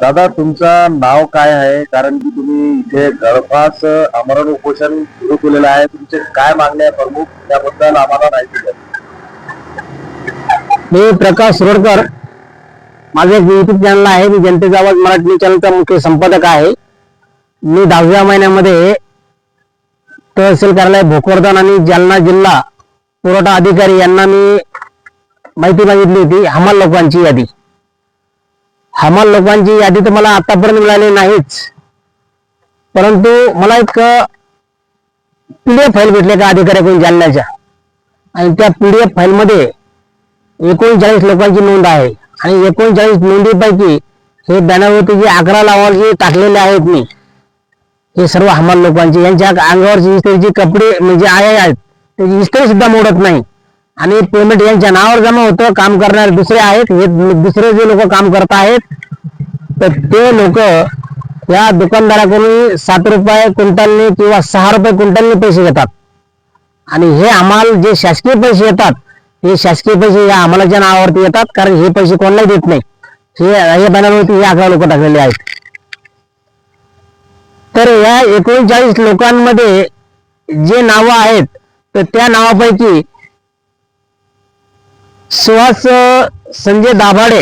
दादा तुमचं नाव काय आहे? कारण की तुम्ही इथे गळफास आमरण उपोषण सुरू केलेलं आहे. तुमचे काय मागणे आहे प्रमुख? त्याबद्दल आम्हाला माहिती द्या. मी प्रकाश सुरडकर माझं एक युट्यूब चॅनल आहे. मी जनतेचा आवाज मराठी चॅनलचा मुख्य संपादक आहे. मी दहाव्या महिन्यामध्ये तहसील कार्यालय भोकरदन आणि जालना जिल्हा पुरवठा अधिकारी यांना मी माहिती मागितली होती. हमाल लोकांची यादी. हमाल लोकांची यादी तर मला आतापर्यंत मिळाली नाहीच. परंतु मला एक पीडीएफ फाईल भेटली का अधिकाऱ्याकडून जालन्याच्या. आणि त्या पीडीएफ फाईलमध्ये एकोणचाळीस लोकांची नोंद आहे. आणि एकोणचाळीस नोंदीपैकी हे बॅनरवरती जे अकरा लावाचे टाकलेले आहेत मी. हे सर्व हमाल लोकांचे. यांच्या अंगावरची इस्त्रीचे कपडे म्हणजे आहे आहेत त्याची इस्त्री सुद्धा मोडत नाही. आणि पेमेंट यांच्या नावावर जमा होतं काम करणारे दुसरे आहेत हे दुसरे जे लोक काम करत आहेत तर ते लोक या दुकानदाराकडून सात रुपये क्विंटलने किंवा सहा रुपये क्विंटलने पैसे घेतात. आणि हे आम्हाला जे शासकीय पैसे येतात हे शासकीय पैसे या आम्हालाच्या नावावरती येतात कारण हे पैसे कोणालाही देत नाही. हे हे बॅनरवरती हे अकरा लोक टाकलेले आहेत. तर या एकोणचाळीस लोकांमध्ये जे नावं आहेत तर त्या नावापैकी सुहास संजय दाभाडे.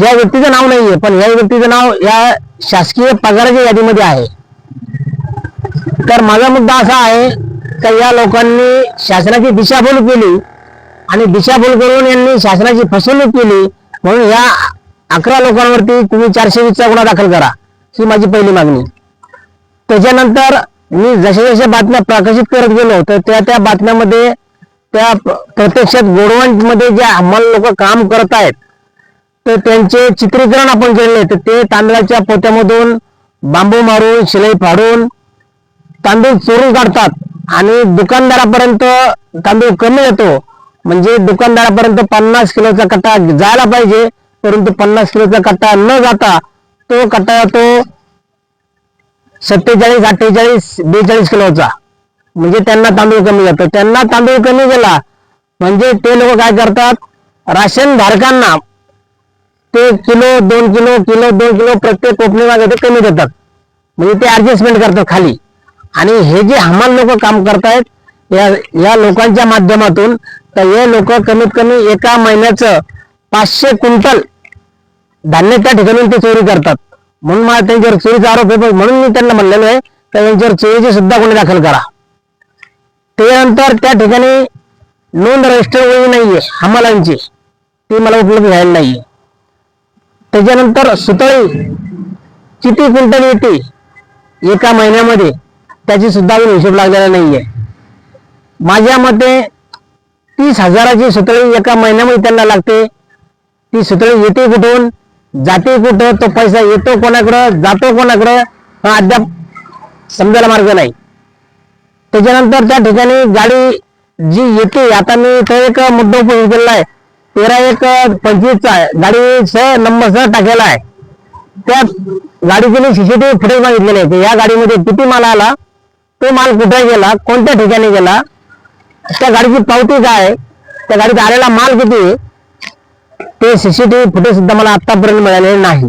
या व्यक्तीचं नाव नाहीये पण या व्यक्तीचं नाव या शासकीय पगाराच्या यादीमध्ये आहे. तर माझा मुद्दा असा आहे का या लोकांनी शासनाची दिशाभूल केली आणि दिशाभूल करून यांनी शासनाची फसवणूक केली म्हणून या अकरा लोकांवरती तुम्ही चारशे वीसचा गुन्हा दाखल करा ही माझी पहिली मागणी. त्याच्यानंतर मी जशा जशा बातम्या प्रकाशित करत गेलो तर त्या त्या बातम्यामध्ये त्या प्रत्यक्षात प्रत्यक्षात गोडवंटमध्ये जे हमाल लोक काम करत आहेत तर त्यांचे चित्रीकरण आपण केले तर ते तांदळाच्या पोत्यामधून बांबू मारून शिलाई फाडून तांदूळ चोरून काढतात. आणि दुकानदारापर्यंत तांदूळ कमी येतो. म्हणजे दुकानदारापर्यंत पन्नास किलोचा कट्टा जायला पाहिजे परंतु पन्नास किलोचा कट्टा न जाता तो कट्टा येतो सत्तेचाळीस अठ्ठेचाळीस बेचाळीस किलोचा. म्हणजे त्यांना तांदूळ कमी जातो. त्यांना तांदूळ कमी गेला म्हणजे ते लोक काय करतात? राशन धारकांना ते किलो दोन किलो किलो दोन किलो प्रत्येक कोपणी मागे ते कमी देतात. म्हणजे ते ऍडजस्टमेंट करतात खाली. आणि हे जे हमाल लोक काम करतायत या या लोकांच्या माध्यमातून तर हे लोक कमीत कमी एका महिन्याचं पाचशे क्विंटल धान्य त्या ठिकाणी ते चोरी करतात. म्हणून मला त्यांच्यावर चोरीचा आरोप आहे. म्हणून मी त्यांना म्हणलेलो आहे तर यांच्यावर चोरीचे सुद्धा गुन्हे दाखल करा. त्यानंतर त्या ठिकाणी नोंद रजिस्टर वही नाहीये हमालांची. ती मला उपलब्ध झालेली नाहीये. त्याच्यानंतर सुतळी किती क्विंटल येते? एका महिन्यामध्ये त्याची सुद्धा अजून हिशोब लागलेला नाहीये. माझ्या मते तीस हजाराची सुतळी एका महिन्यामध्ये त्यांना लागते. ती सुतळी येते कुठून? जाते कुठं? तो पैसा येतो कोणाकडं? जातो कोणाकडं? हा अद्याप समजायला मार्ग नाही. त्याच्यानंतर त्या ठिकाणी गाडी जी येते आता मी इथं एक मुद्दा उपयोग केलेला आहे. तेरा एक पंचवीसचा आहे. गाडी सह नंबर सह टाकेला आहे. त्या गाडीचे मी सीसीटीव्ही फुटेज मागितलेले आहे. या गाडीमध्ये किती माल आला तो माल कुठे गेला कोणत्या ठिकाणी गेला त्या गाडीची पावती काय आहे त्या गाडीत आलेला माल किती आहे ते सीसीटीव्ही फुटेज सुद्धा मला आतापर्यंत मिळालेले नाही.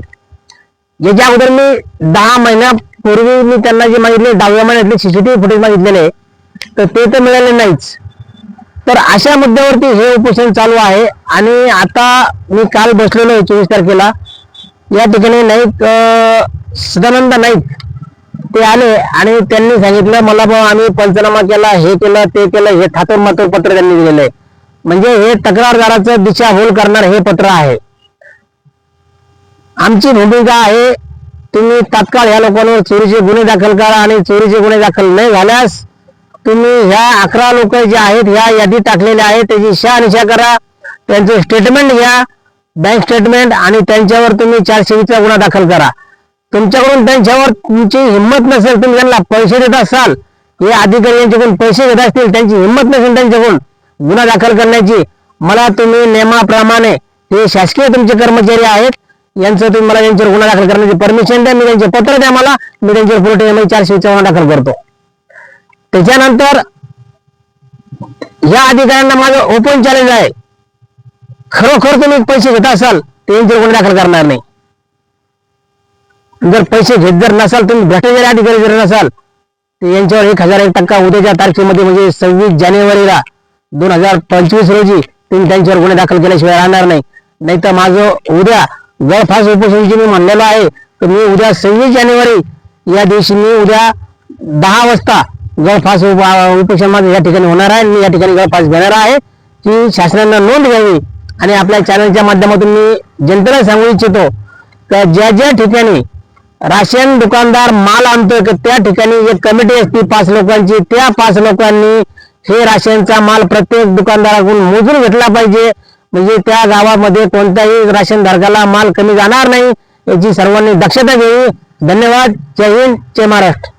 याच्या अगोदर मी दहा महिन्या पूर्वी मी त्यांना जे मागितले दहाव्या महिन्यातले सीसीटीव्ही फुटेज मागितलेले तर ते तर मिळाले नाहीच. तर अशा मुद्द्यावरती हे उपोषण चालू आहे आणि आता मी काल बसलेलो आहे चोवीस तारखेला. या ठिकाणी नाईक सदानंद नाईक ते आले आणि त्यांनी सांगितलं मला भाऊ आम्ही पंचनामा केला हे केलं ते केलं हे ठाकूर पत्र त्यांनी दिलेलं आहे. म्हणजे हे तक्रारदाराचं दिशाभूल करणार हे पत्र आहे. आमची भूमिका आहे तुम्ही तात्काळ ह्या लोकांवर चोरीचे गुन्हे दाखल करा आणि चोरीचे गुन्हे दाखल नाही झाल्यास तुम्ही ह्या अकरा लोक जे आहेत ह्या यादी टाकलेल्या आहेत त्याची शहानिशा करा. त्यांचं स्टेटमेंट घ्या बँक स्टेटमेंट आणि त्यांच्यावर तुम्ही चारशेचा गुन्हा दाखल करा. तुमच्याकडून त्यांच्यावर तुमची हिंमत नसेल तुम्ही त्यांना पैसे देत असाल हे अधिकारी यांच्याकडून पैसे घेत असतील त्यांची हिंमत नसेल त्यांच्याकडून गुन्हा दाखल करण्याची. मला तुम्ही नियमाप्रमाणे हे शासकीय तुमचे कर्मचारी आहेत यांचं तुम्ही मला यांच्यावर गुन्हा दाखल करण्याची परमिशन द्या मी त्यांचे पत्र द्या मला मी त्यांच्यावर आय चारशे चव्हाण दाखल करतो. त्याच्यानंतर या अधिकाऱ्यांना माझं ओपन चॅलेंज आहे. खरोखर तुम्ही पैसे घेत असाल तर यांच्यावर गुन्हा दाखल करणार नाही. जर पैसे घेत जर नसाल तुम्ही भ्रष्टाचारी अधिकारी जर नसाल तर यांच्यावर एक हजार एक टक्का उद्याच्या तारखेमध्ये म्हणजे सव्वीस जानेवारीला दोन हजार पंचवीस रोजी तुम्ही त्यांच्यावर गुन्हे दाखल केल्याशिवाय राहणार नाही. नाही तर माझं उद्या गळफास उपोषण मी म्हणलेलं आहे तर मी उद्या सव्वीस जानेवारी या दिवशी मी उद्या दहा वाजता गळफास उप- उपोषण या ठिकाणी होणार आहे मी या ठिकाणी गळफास घेणार आहे की शासनानं नोंद घ्यावी. आणि आपल्या चॅनलच्या माध्यमातून मी जनतेला सांगू इच्छितो का ज्या ज्या ठिकाणी राशन दुकानदार माल आणतोय त्या ठिकाणी एक कमिटी असते पाच लोकांची त्या पाच लोकांनी हे राशनचा माल प्रत्येक दुकानदाराकडून मोजून घेतला पाहिजे. म्हणजे त्या गावामध्ये कोणत्याही राशन धारकाला माल कमी जाणार नाही याची सर्वांनी दक्षता घ्यावी. धन्यवाद. जय हिंद. जय महाराष्ट्र.